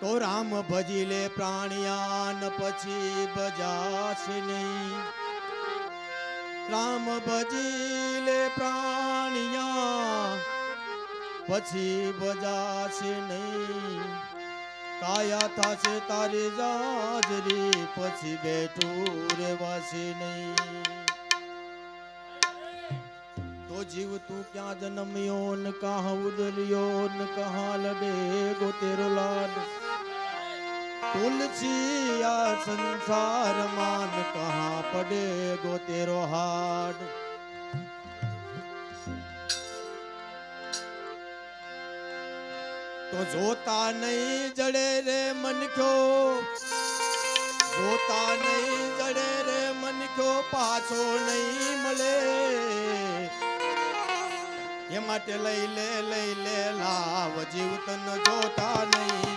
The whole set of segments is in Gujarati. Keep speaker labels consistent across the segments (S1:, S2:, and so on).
S1: તો રામ ભજી લે પ્રાણિયાન પછી બજાશે નહીં રામ ભજી લે પ્રાણિયા પછી બજાશે નહીં કાયા થશે તારી જાજરી પછી બેઠું રેવાશે નહીં તો જીવ તું ક્યાં જન્મ્યો ન કહા ઉદર્યો ન કહા લડે ગોતેરો લાડ. તુલસી આ સંસારમાં કહા પડે ગો તેરો હાડ. તો જોતા નહીં જડે રે મનખ્યો જોતા નહીં જડે રે મનખ્યો પાછો નહીં મળે. એ માટે લઈ લે લઈ લે, લાવ જીવતન જોતા નહીં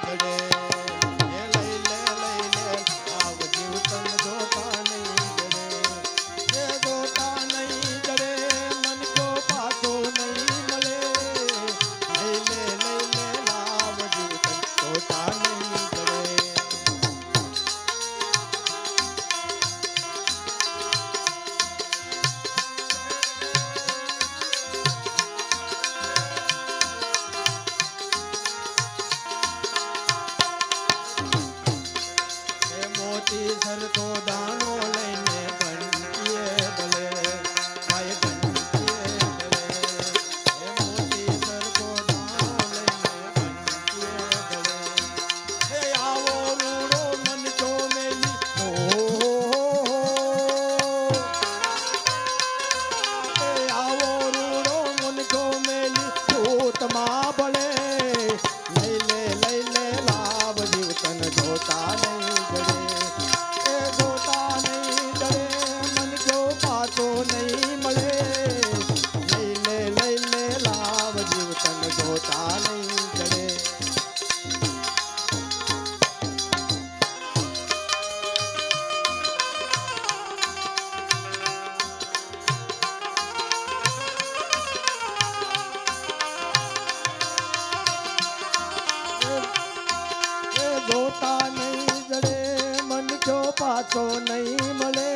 S1: પાછો નહીં મળે.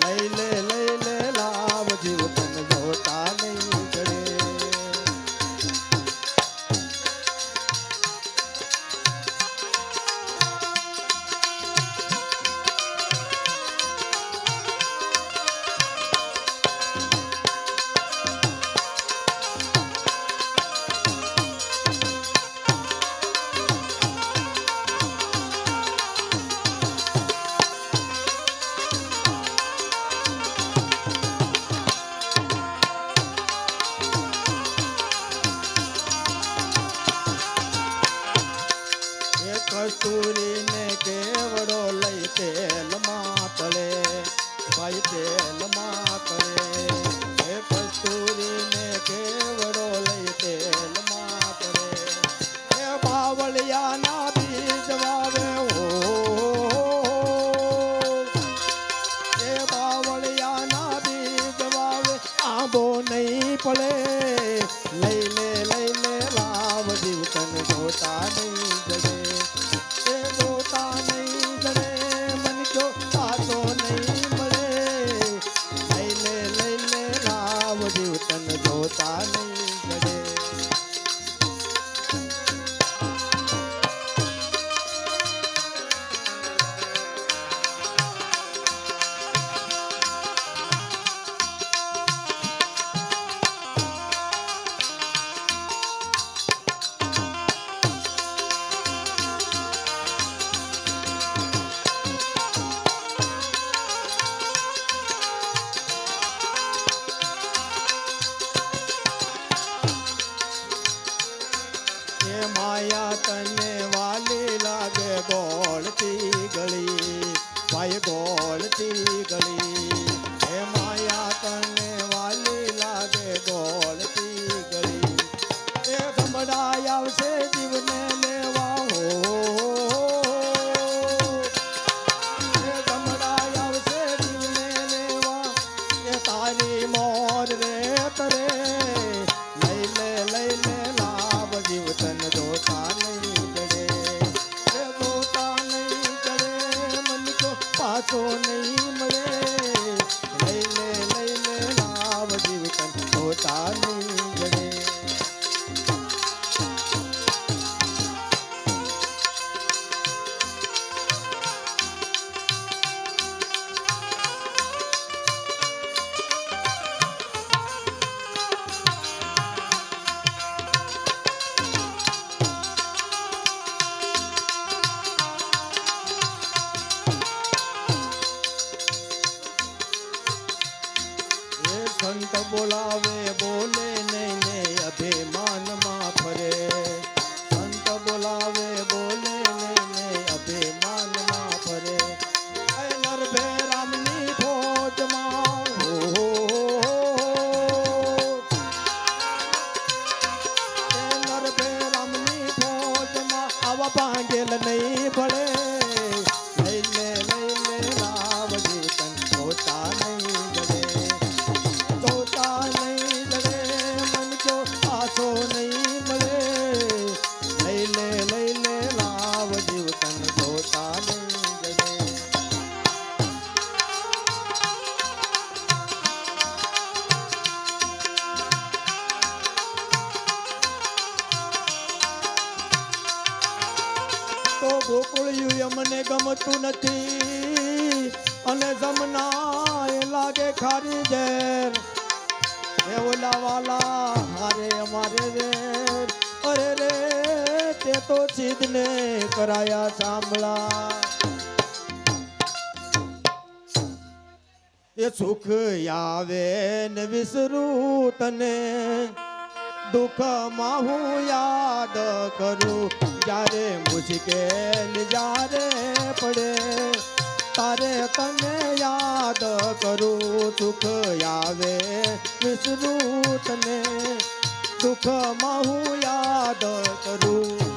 S1: લઈ માય ગોળતી ગળી. સંત બોલાવે, બોલે ને અભિમાનમાં ફરે. સંત બોલાવે, બોલે ને અભિમાનમાં ફરે. નરભે રામની ફોજમાં. નરભે રામની ફોજમાં. આવા ભાંગેલ નહીં ભળે ગોકુળિયું અમને ગમતું નથી. અને જમના એ લાગે ખારી ઝેર હે ઓલા વાલા હારે, અમારે રે. અરે રે, તે તો ચીદને કરાયા સાંભળા. એ સુખ આવે ને વિસરું તને. દુઃખમાં હું યાદ કરું. જ્યારે મુશ્કેલ જ્યારે પડે, તારે તને યાદ કરું સુખ આવે વિષ્ણુ તને, દુઃખમાં હું યાદ કરું.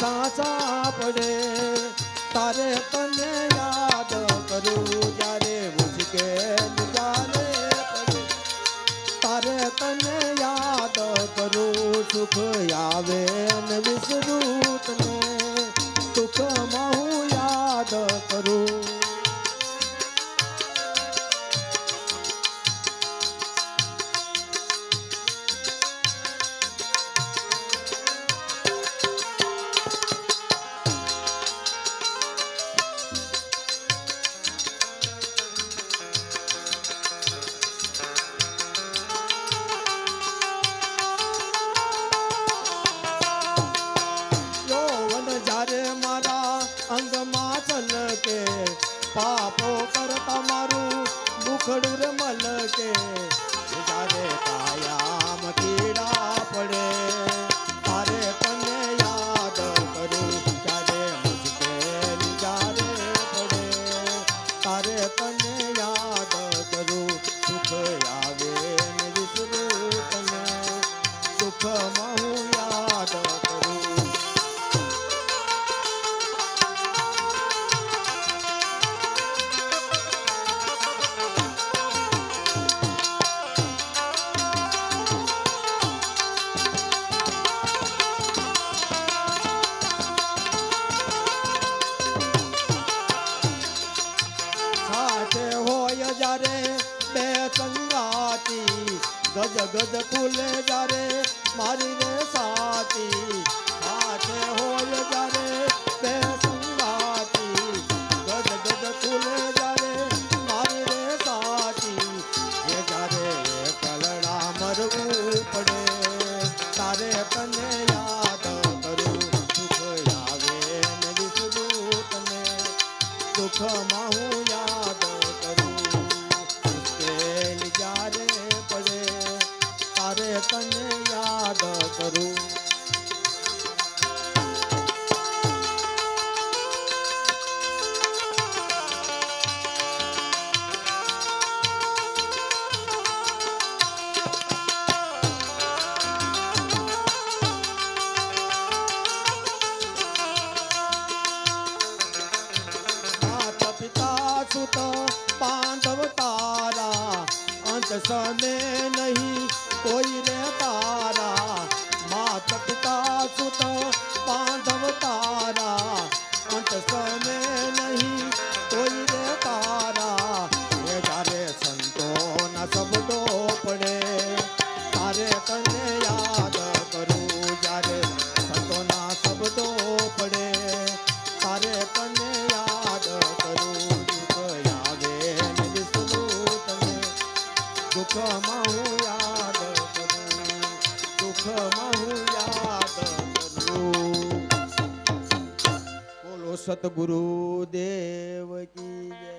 S1: સાચા પડે. તારે તને યાદ કરું જ્યારે મુશ્કેલ જ્યારે પડે. તારે તને યાદ કરું, સુખ આવે ને વિસરું તને દુઃખમાં তনে સતગુરુ દેવ કી જય.